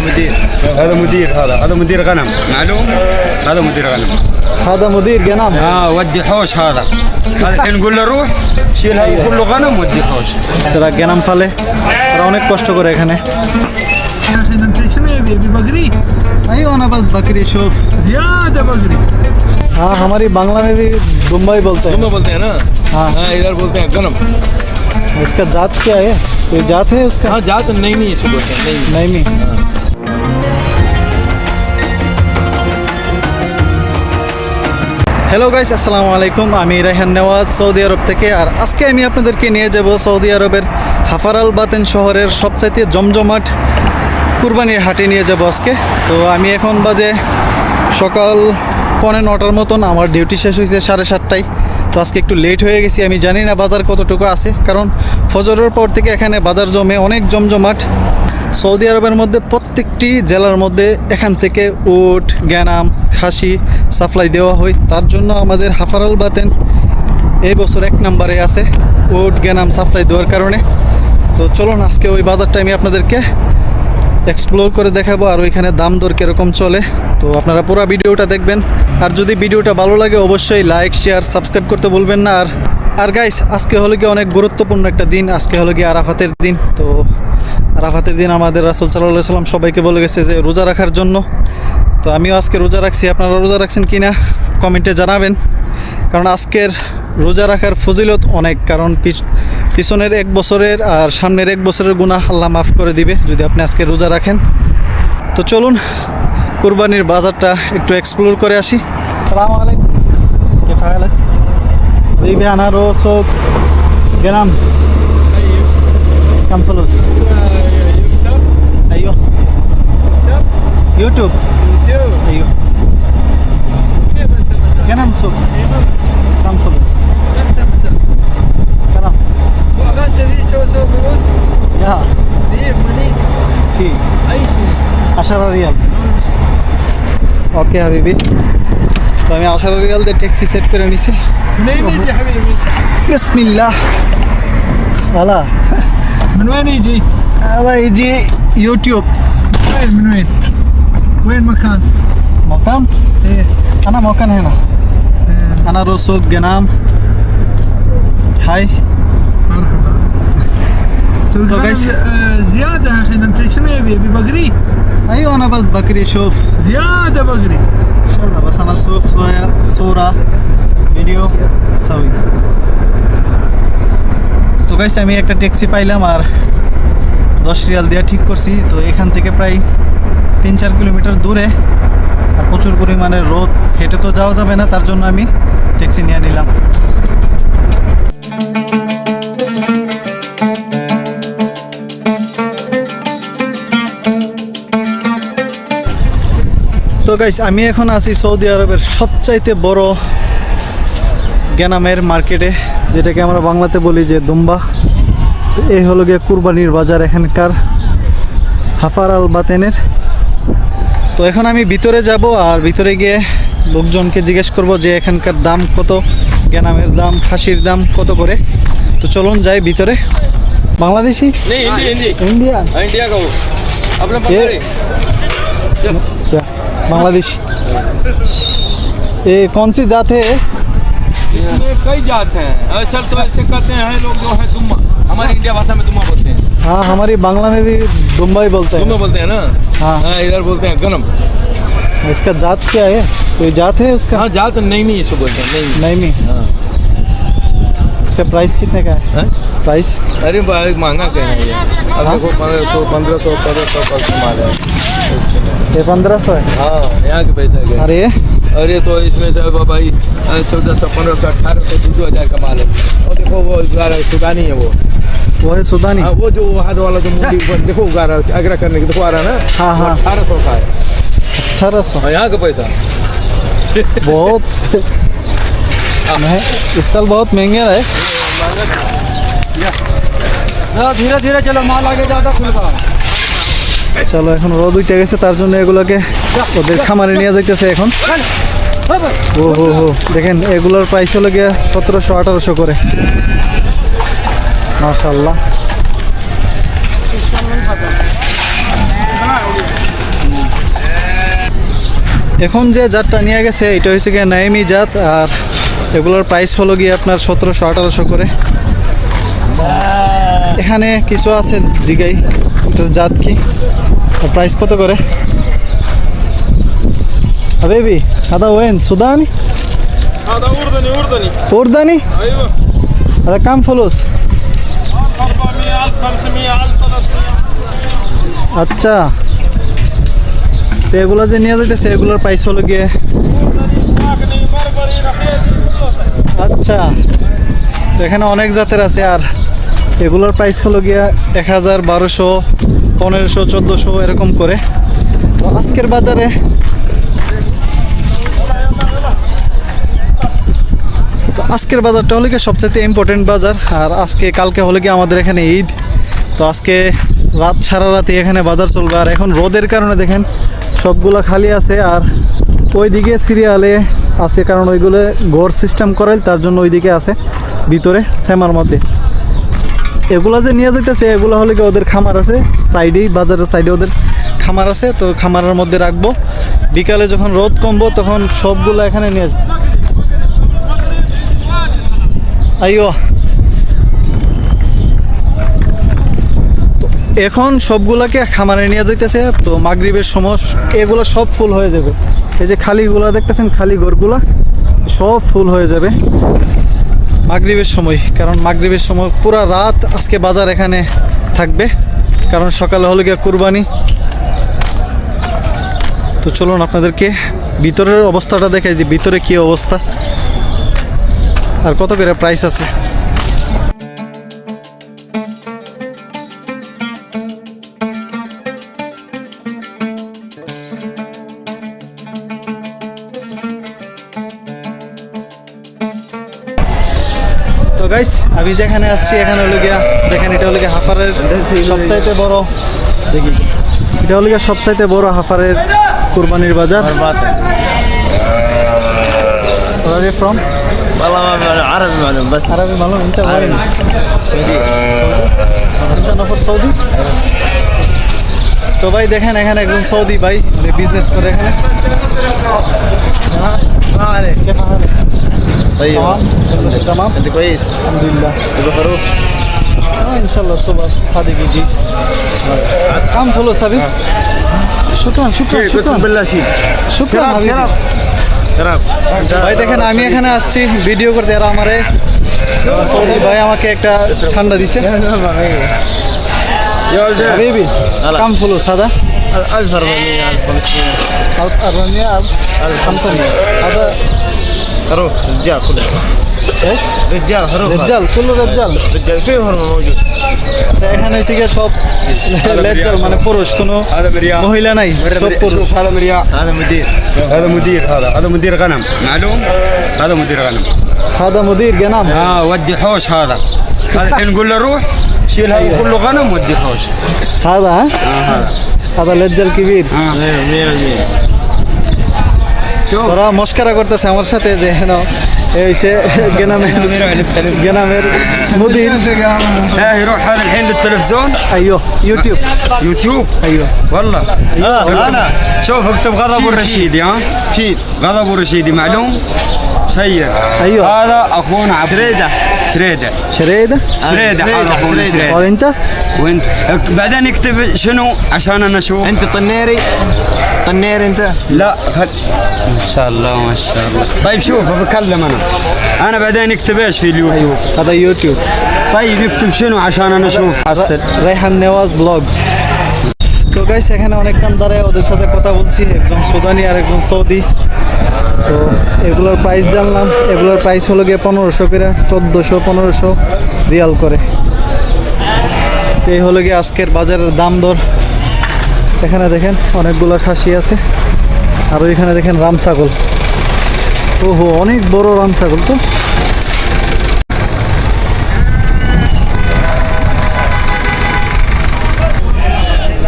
مدير هذا مدير هذا هذا مدير غنم معلوم هذا مدير غنم هذا مدير جنام اه ودي حوش هذا هذا الحين نقول له روح شيل هذا كله غنم ودي حوش তারা গ্যানাম ফালে তারা অনেক কষ্ট করে এখানে الحين انت شنو يبي يبي بقري আইও না বাস বাকরি শোফ زياده بقري हाँ हमारी बांग्ला में भी दुम्बा ही बोलते हैं तुम्हें बोलते हैं ना हाँ हाँ इधर बोलते हैं गनम इसका जात क्या है कोई जात है उसका हाँ जात नहीं नहीं इसे बोलते हैं नहीं नहीं मी হ্যালো গাইস আসসালামু আলাইকুম আমি রায়হান নেওয়াজ, সৌদি আরব থেকে। আর আজকে আমি আপনাদেরকে নিয়ে যাব সৌদি আরবের হাফারাল বাতেন শহরের সবচাইতে জমজমাট কুরবানির হাটে নিয়ে যাব আজকে। তো আমি এখন বাজে সকাল পৌনে নটার মতন, আমার ডিউটি শেষ হয়েছে সাড়ে সাতটায়। তো আজকে একটু লেট হয়ে গেছি, আমি জানি না বাজার কতটুকু আছে। কারণ ফজরের পর থেকে এখানে বাজার জমে অনেক জমজমাট। সৌদি আরবের মধ্যে প্রত্যেকটি জেলার মধ্যে এখান থেকে উট, গ্যানাম, খাসি সাপ্লাই দেওয়া হয়। তার জন্য আমাদের হাফারাল বাতেন এই বছর এক নম্বরে আছে উট, গ্যানাম সাপ্লাই দেওয়ার কারণে। তো চলুন, আজকে ওই বাজারটা আমি আপনাদেরকে এক্সপ্লোর করে দেখাবো আর ওইখানে দাম দর কীরকম চলে। তো আপনারা পুরো ভিডিওটা দেখবেন। আর যদি ভিডিওটা ভালো লাগে, অবশ্যই লাইক শেয়ার সাবস্ক্রাইব করতে বলবেন না। আর আর গাইস আজকে হলো গিয়ে অনেক গুরুত্বপূর্ণ একটা দিন। আজকে হলো গিয়ে আরাফাতের দিন। তো আরাফাতের দিন আমাদের রাসুল সাল্লাহ সাল্লাম সবাইকে বলে গেছে যে রোজা রাখার জন্য। তো আমিও আজকে রোজা রাখছি। আপনারা রোজা রাখছেন কি না কমেন্টে জানাবেন। কারণ আজকের রোজা রাখার ফজিলত অনেক। কারণ পিছ- পিছনের এক বছরের আর সামনের এক বছরের গুনাহ আল্লাহ মাফ করে দিবে যদি আপনি আজকে রোজা রাখেন। তো চলুন, কুরবানির বাজারটা একটু এক্সপ্লোর করে আসি। সালাম আলাইকুম। কে ফায়াল حبيبي انا روسك جرام كم فلوس ايوه يوتيوب ايوه كم سوق كم فلوس كلام انت ذي سوى سوى فلوس يا ذي ماني في اي شيء 10 রিয়াল ওকে হাবিবি তো আমি আশার রিয়াল দিয়ে ট্যাক্সি সেট করে নিছি منين يجي حبيبي؟ বিসমিল্লাহ ভালা من وين يجي؟ هذا يجي يوتيوب وين من وين؟ وين مكان؟ مكان ايه أنا مكان هنا أنا رسوق جنام هاي مرحبا سوق تو الغنم، guys. آه، زيادة الحين انت شنو يبي؟ يبي بقري؟ أيوة أنا بس بكري شوف زيادة بقري إن شاء الله بس أنا أشوف شوية صورة ভিডিও সবই তো গাইস আমি একটা ট্যাক্সি পাইলাম আর দশ রিয়াল দিয়ে ঠিক করছি তো এখান থেকে প্রায় তিন চার কিলোমিটার দূরে আর প্রচুর পরিমাণে রোদ হেঁটে তো যাওয়া যাবে না তার জন্য আমি ট্যাক্সি নিয়ে নিলাম তো গাইস আমি এখন আছি সৌদি আরবের সবচাইতে বড় গ্যানামের মার্কেটে যেটাকে আমরা বাংলাতে বলি যে দুম্বা। তো এই হলো গিয়ে কুরবানির বাজার এখানকার হাফার আল বাতেনের। তো এখন আমি ভিতরে যাব আর ভিতরে গিয়ে লোকজনকে জিজ্ঞেস করব যে এখানকার দাম কত গেনামের দাম খাসির দাম কত করে। তো চলুন যাই ভিতরে। বাংলাদেশি? ইন্ডিয়া ইন্ডিয়া ইন্ডিয়া हाँ, बांग्लादेशी। ये कौन सी जात है? कई जात हैं। असल तो ऐसे कहते हैं लोग जो है दुम्मा। हमारी इंडिया भाषा में दुम्मा बोलते हैं। हाँ हमारी बांग्ला में भी दुम्बा ही बोलते हैं। बोलते हैं ना? हाँ। हाँ इधर बोलते हैं गनम। इसका जात क्या है? कोई जात है उसका हाँ जात नहीं नहीं इसे बोलते हैं नहीं। नहीं नहीं। हाँ। इसका प्राइस कितने का है? हैं? प्राइस अरे भाई महँगा क्या है ये? अब हाँ? देखो पंद्रह सौ पंद्रह सौ पंद्रह सौ का कमाल है। ये पंद्रह सौ है। हाँ यहाँ के पैसा के अरे अरे तो इसमें तो भाई चौदह सौ पंद्रह सौ अठारह सौ दो हज़ार का माल है। और देखो वो सुदानी है वो। वो है सुदानी? हाँ वो जो हाथ वाला जो ऊपर देखो गारा आगरा करने के देखो आ रहा है ना? हाँ, हाँ। अठारह सौ का है। अठारह सौ? यहाँ का पैसा। बहुत। इस साल बहुत महँगे रहे धीरे धीरे चलो माल आगे ज़्यादा खुल रहा চলো, এখন রোদ উঠে গেছে, তার জন্য এগুলোকে ওদের খামারে নিয়ে যাইতেছে এখন। ও হো হো দেখেন, এগুলোর প্রাইস হলো গিয়ে সতেরোশো, আঠারোশো করে। মাশাল্লাহ এখন যে জাতটা নিয়ে গেছে, এটা হচ্ছে গিয়ে নাইমি জাত, আর এগুলোর প্রাইস হলো গিয়ে আপনার সতেরোশো, আঠারোশো করে। এখানে কিছু আছে জিগাই। এটার জাত কি প্রাইস কত করে حبيبي هذا وين سوداني هذا اردني اردني أردني ايوه هذا كم فلوس 400000 500000 300000 আচ্ছা তো এগুলো যে নিয়ে যেতেছে এগুলোর প্রাইস হলো গিয়ে اغني بربري رخيص আচ্ছা তো এখানে অনেক জাতের আছে আর এগুলোর প্রাইস হলো গিয়া এক হাজার বারোশো, পনেরোশো, চোদ্দোশো, এরকম করে। তো আজকের বাজারে তো আজকের বাজারটা হলো গিয়ে সবচেয়ে ইম্পর্টেন্ট বাজার, আর আজকে, কালকে হলো গিয়ে আমাদের এখানে ঈদ। তো আজকে রাত, সারা রাতে এখানে বাজার চলবে, আর এখন রোদের কারণে দেখেন সবগুলো খালি আছে, আর ওইদিকে সিরিয়ালে আছে, কারণ ওইগুলো ঘর সিস্টেম করে তার জন্য ওইদিকে আছে, ভিতরে সেমার মধ্যে। এগুলা যে নিয়ে যাইতেছে, এগুলো হলে কি ওদের খামার আছে, সাইডেই, বাজারের সাইডে ওদের খামার আছে, তো খামারের মধ্যে রাখব। বিকালে যখন রোদ কমবো, তখন সবগুলো এখানে নিয়ে আসব। আইও এখন সবগুলাকে খামারে নিয়ে যাইতেছে, তো মাগরিবের সময় এগুলো সব ফুল হয়ে যাবে। এই যে খালিগুলো দেখতেছেন, খালি ঘরগুলা, সব ফুল হয়ে যাবে। মাগরিবের সময়, কারণ মাগরীবের সময় পুরা রাত আজকে বাজার এখানে থাকবে, কারণ সকালে হলো গিয়ে কুরবানি। তো চলুন আপনাদেরকে ভিতরের অবস্থাটা দেখাই যে ভিতরে কি অবস্থা। আর কত করে প্রাইস আছে? গাইস আমি যেখানে আসছি এখানে হলো গিয়া দেখেন এটা হলো গিয়া হাফারের সবচাইতে বড় দেখি এটা হলো গিয়া সবচাইতে বড় হাফারের কুরবানির বাজার ফ্রম والله ما معلوم عربي معلوم بس عربي معلوم انت وين؟ سعودي সৌদি انت নফর সৌদি তো ভাই দেখেন এখানে একজন সৌদি ভাই বিজনেস করে এখানে ما عليك كيف حالك؟ طيب تمام؟ كل شيء تمام؟ انت كويس الحمد لله تبغى خروف آه ان شاء الله الصبح صادق يجي كم فلوس حبيب؟ شكرا شكرا شكرا بالله شيء شكرا حبيبي شراب ভাই দেখেন আমি এখানে আসছি ভিডিও করতে এরা আমারে সৌদি ভাই আমাকে একটা ঠান্ডা দিছে يا ولد حبيبي هلا. كم فلوس هذا؟ 1400 1500 1400 500 هذا خروف رجال كله ايش؟ رجال خروف هذا. رجال كله رجال رجال فيه هرمه موجود আচ্ছা এখানে হচ্ছে গিয়ে সব লেজাল মানে পুরুষ কোনো هذا مرياء মহিলা নাই সব পুরুষ شوف هذا مرياء هذا مدير هذا مدير هذا هذا مدير غنم معلوم هذا مدير غنم هذا مدير جنام اه ودي حوش هذا هذا الحين نقول له روح شيل هذا كله غنم ودي حوش هذا ها اه هذا هذا لجل كبير اه 100 شوف ওরা মস্কারা করতেছে আমার সাথে যে হেন এই হইছে গেনামের গেনামের মুদির لا يروح هذا الحين للتلفزيون ايوه يوتيوب يوتيوب ايوه والله انا شوف اكتب غضب الرشيدي ها شيل غضب الرشيدي معلوم سير أيوه. هذا اخونا عبد شريدة. شريدة؟ شريدة حروفون شريدة وانت وأنت؟ بعدين اكتب شنو عشان أنا أشوف. أنت طنيري؟ طنيري أنت؟ لا خل... إن شاء الله ما شاء الله. طيب شوف بكلم أنا. أنا بعدين اكتب إيش في اليوتيوب؟ هذا يوتيوب. طيب اكتب شنو عشان أنا أشوف. حصل ريحان نواز بلوج. তো গাইস এখানে অনেক কান দাঁড়ায় ওদের সাথে কথা বলছি, একজন সুদানি আর একজন সৌদি। তো এগুলোর প্রাইস জানলাম। এগুলোর প্রাইস হলো গিয়ে পনেরোশো করে, চোদ্দোশো, পনেরোশো রিয়াল করে। এই হলো গিয়ে আজকের বাজারের দাম দর। এখানে দেখেন অনেকগুলো খাসি আছে, আর ওইখানে দেখেন রাম ছাগল। ওহো, অনেক বড় রাম ছাগল তো।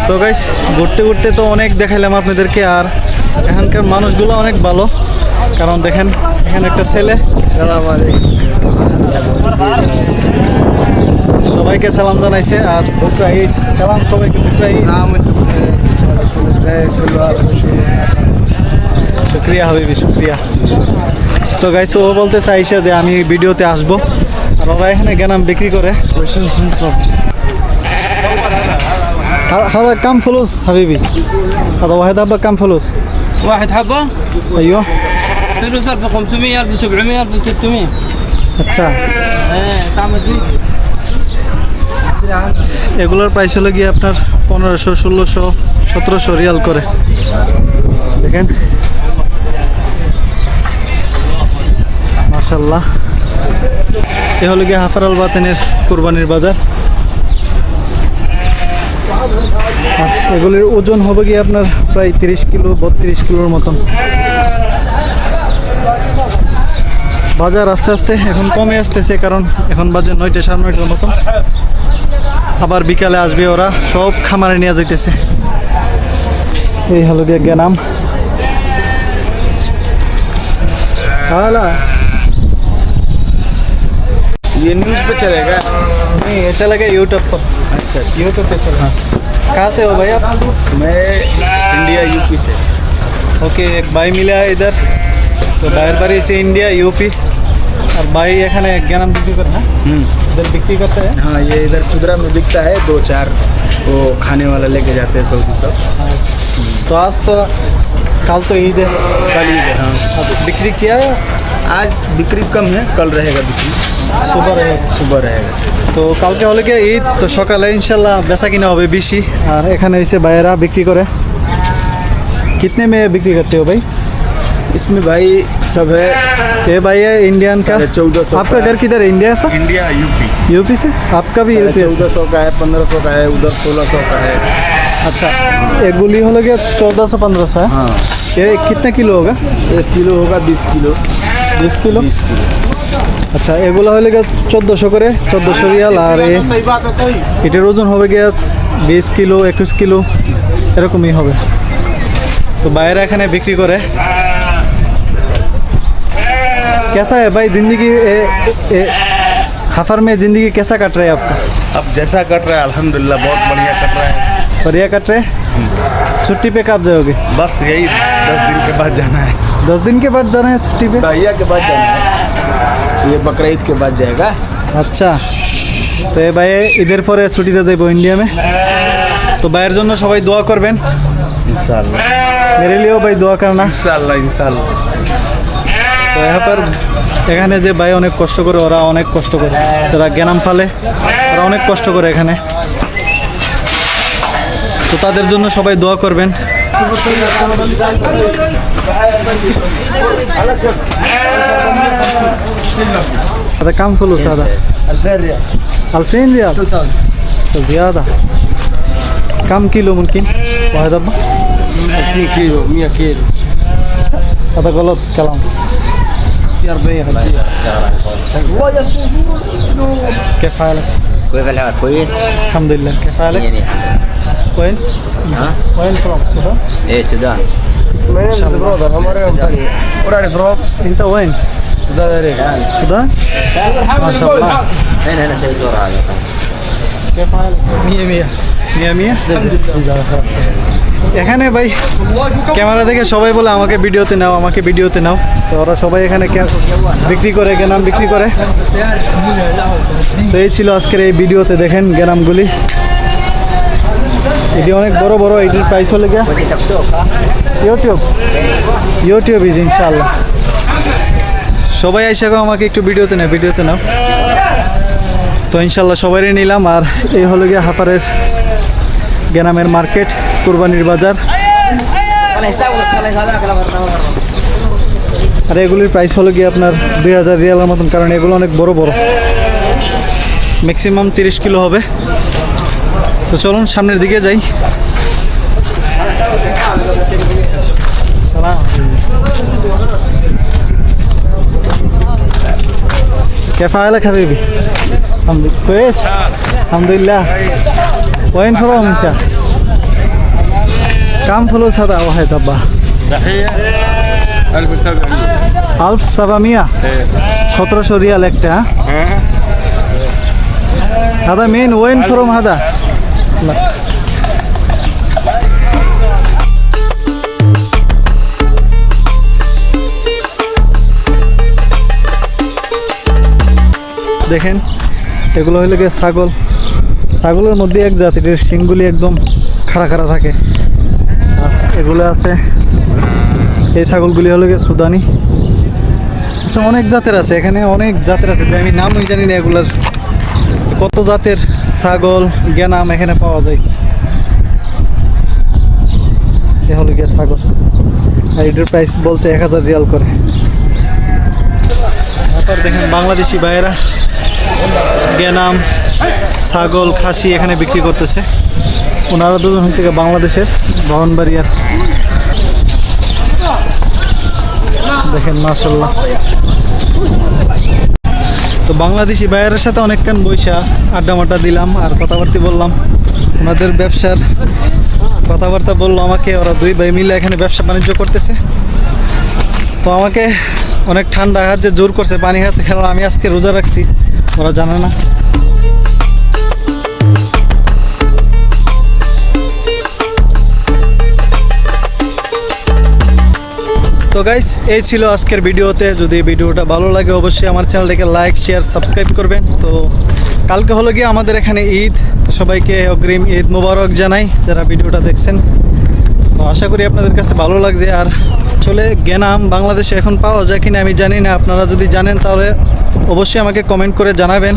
তো গাইস ঘুরতে ঘুরতে তো অনেক দেখাইলাম আপনাদেরকে আর এখানকার মানুষগুলো অনেক ভালো। কারণ দেখেন এখানে একটা ছেলে। সবাইকে সালাম জানাইছে আর বুকরা ঈদ। সালাম সবাইকে বুকরা ঈদ। শুক্রিয়া হাবিবি শুক্রিয়া। তো গাইস ও বলতে চাইছে যে আমি ভিডিওতে আসব। আর ওরা এখানে গেনাম বিক্রি করে। هذا كم فلوس حبيبي هذا واحد حبة كم فلوس واحد حبة ايوه فلوس 1500 1700 1600 আচ্ছা ايه تعمل زي এগুলোর প্রাইস হলো গিয়ে আপনার পনেরোশো ষোলোশো সতেরোশো রিয়াল করে দেখেন মাশাল্লাহ এ হলো গিয়ে হাফারাল বাতেনের কোরবানির বাজার আর এগুলির ওজন হবে গিয়ে আপনার প্রায় তিরিশ কিলো বত্রিশ কিলোর মতন বাজার আস্তে আস্তে এখন কমে আসতেছে কারণ এখন বাজার নয়টা সাড়ে নয়টার মতন আবার বিকালে আসবে ওরা সব খামারে নিয়ে যাইতেছে এই হলো গিয়ে গেনাম হালা ये न्यूज़ पे चलेगा नहीं ऐसा लगे यूट्यूब पर अच्छा यूट्यूब पे चल हाँ कहाँ से हो भाई आप मैं इंडिया यूपी से ओके एक भाई मिला है इधर तो बाहर बारी से इंडिया यूपी और भाई এখানে জ্ঞানাম বিক্রি করে না इधर बिक्री करते हैं हाँ ये इधर खुदरा में बिकता है दो चार वो खाने वाला लेके जाते हैं सऊदी सब तो आज तो कल तो ईद है कल ईद है हाँ अब बिक्री किया है आज बिक्री कम है कल रहेगा बिक्री सुबह रहेगा सुबह रहेगा তো কালকে হলে গিয়ে ঈদ তো সকালে ইনশাল্লাহ বেচা কিনা হবে বেশি আর এখানে এসে ভাইয়েরা বিক্রি করে कितने में बिक्री करते हो भाई इसमें भाई सब है ये भाई है इंडियन का साढ़े 1400 आपका का घर है। किधर है इंडिया से इंडिया यूपी यूपी से आपका भी यूपी से चौदह सौ का है पंद्रह सौ का है उधर सोलह सौ का है अच्छा एक गुली हो गया चौदह सौ पंद्रह सौ है हाँ ये कितने किलो होगा एक किलो होगा बीस किलो বিশ কিলো बीस किलो আচ্ছা এগুলো হলে গিয়ে চোদ্দোশো করে চোদ্দোশো রিয়াল আর এ এটার ওজন হবে গিয়ে বিশ কিলো একুশ কিলো এরকমই হবে তো বাইরে এখানে বিক্রি করে कैसा है भाई जिंदगी ए, ए, हफर में जिंदगी कैसा कट रहा है आपका अब जैसा कट रहा है अल्हम्दुलिल्लाह बहुत बढ़िया कट रहा है बढ़िया कट रहे हैं? छुट्टी पे कब जाओगे बस यही दस दिन के बाद जाना है दस दिन के बाद जाना है छुट्टी पे दहिया के बाद जाना है ये बकरा ईद के बाद जाएगा আচ্ছা তো এ ভাই ঈদের পরে ছুটিতে যাইব ইন্ডিয়া মে তো ভাইয়ের জন্য সবাই দোয়া করবেন इंशाल्लाह মেরে লিও ভাই দোয়া করনা इंशाल्लाह इंशाल्लाह তো এবার এখানে যে ভাই অনেক কষ্ট করে ওরা অনেক কষ্ট করে যারা জ্ঞানাম ফালে ওরা অনেক কষ্ট করে এখানে তো তাদের জন্য সবাই দোয়া করবেন هذا كم فلوس هذا؟ 2000 ريال 2000 ريال 2000 زيادة كم كيلو ممكن؟ واحد أبا 50 كيلو 100 كيلو هذا غلط كلام في 40 50 كيف حالك؟ كيف الحال كويس؟ الحمد لله كيف حالك؟ وين؟ ها؟ وين فروم السودان؟ إيه السودان ما ان شاء الله هنا هنا شيء زور هذا كيف حالك؟ 100 100 100 100 الحمد لله এখানে ভাই ক্যামেরা দেখে সবাই বলে আমাকে ভিডিওতে নাও আমাকে ভিডিওতে নাও। তো ওরা সবাই এখানে বিক্রি করে গেনাম বিক্রি করে। তো এই ছিল আজকের এই ভিডিওতে দেখেন গ্যানামগুলি এটি অনেক বড় বড় এটির প্রাইস হলে গিয়া ইউটিউব। ইউটিউব ইজ ইনশাল্লাহ সবাই আইসা আমাকে একটু ভিডিওতে নাও ভিডিওতে নাও। তো ইনশাল্লাহ সবারই নিলাম, আর এই হলো গিয়ে হাফারের গেনামের মার্কেট, কুরবানির বাজার। আর এগুলির প্রাইস হলো গিয়ে আপনার দুই হাজার রিয়ালের মতন, কারণ এগুলো অনেক বড় বড়। ম্যাক্সিমাম তিরিশ কিলো হবে। তো চলুন সামনের দিকে যাই সালাম كيف حالك حبيبي؟ الحمد لله كويس؟ الحمد لله وين فروم انت؟ كم فلوس هذا واحد ابا؟ تحيه 1700 1700 1700 ريال একটা হ্যাঁ هذا مين وين فروم هذا؟ দেখেন, এগুলো হলো গিয়ে ছাগল। ছাগলের মধ্যে এক জাতির শিংগুলি একদম খাড়া খাড়া থাকে। আর এগুলো আছে, এই ছাগলগুলি হলো গিয়ে সুদানি। আচ্ছা অনেক জাতের আছে, এখানে অনেক জাতের আছে, যে আমি নামই জানি না এগুলার। যে কত জাতের ছাগল, গেনাম এখানে পাওয়া যায়? এ হলো গিয়ে ছাগল। আর এটার প্রাইস বলছে এক হাজার রিয়াল করে। তারপর দেখেন বাংলাদেশি ভাইয়েরা। গেনাম, ছাগল, খাসি এখানে বিক্রি করতেছে। ওনারা দুজন গিয়ে বাংলাদেশের বহনবাড়িয়ার দেখেন মাসাল্লাহ তো বাংলাদেশি ভাইয়ের সাথে অনেকক্ষণ বৈশা আড্ডা মাড্ডা দিলাম আর কথাবার্তা বললাম। ওনাদের ব্যবসার কথাবার্তা বলল আমাকে, ওরা দুই ভাই মিলে এখানে ব্যবসা বাণিজ্য করতেছে। তো আমাকে অনেক ঠান্ডা হাত যে জোর করছে, পানি খাচ্ছে কারণ আমি আজকে রোজা রাখছি। ওরা জানে না। তো গাইস এই ছিল আজকের ভিডিওতে। যদি ভিডিওটা ভালো লাগে, অবশ্যই আমার চ্যানেলটাকে লাইক শেয়ার সাবস্ক্রাইব করবেন। তো কালকে হলো গিয়ে আমাদের এখানে ঈদ। তো সবাইকে অগ্রিম ঈদ মোবারক জানাই যারা ভিডিওটা দেখছেন। তো আশা করি আপনাদের কাছে ভালো লাগছে। আর আসলে গেনাম বাংলাদেশে। এখন পাওয়া যায় কিনা আমি জানি না। আপনারা যদি জানেন তাহলে অবশ্যই আমাকে কমেন্ট করে জানাবেন।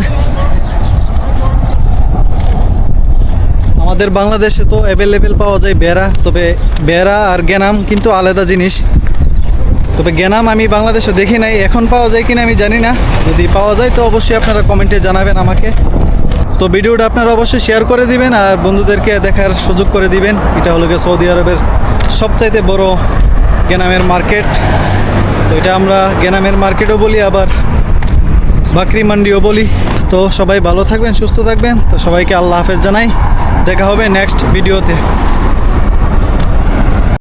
আমাদের বাংলাদেশে তো অ্যাভেলেবেল পাওয়া যায় বেড়া, তবে বেড়া আর গেনাম কিন্তু আলাদা জিনিস। তবে গেনাম আমি বাংলাদেশে দেখি নাই, এখন পাওয়া যায় কিনা আমি জানি না। যদি পাওয়া যায় তো অবশ্যই আপনারা কমেন্টে জানাবেন আমাকে। তো ভিডিওটা আপনারা অবশ্যই শেয়ার করে দিবেন আর বন্ধুদেরকে দেখার সুযোগ করে দিবেন। এটা হলো গিয়ে সৌদি আরবের সবচাইতে বড় গেনামের মার্কেট তো এটা আমরা গেনামের মার্কেটও বলি আবার। বাকরি মান্ডিও বলি। তো সবাই ভালো থাকবেন, সুস্থ থাকবেন। তো সবাইকে আল্লাহ হাফেজ জানাই। দেখা হবে নেক্সট ভিডিওতে।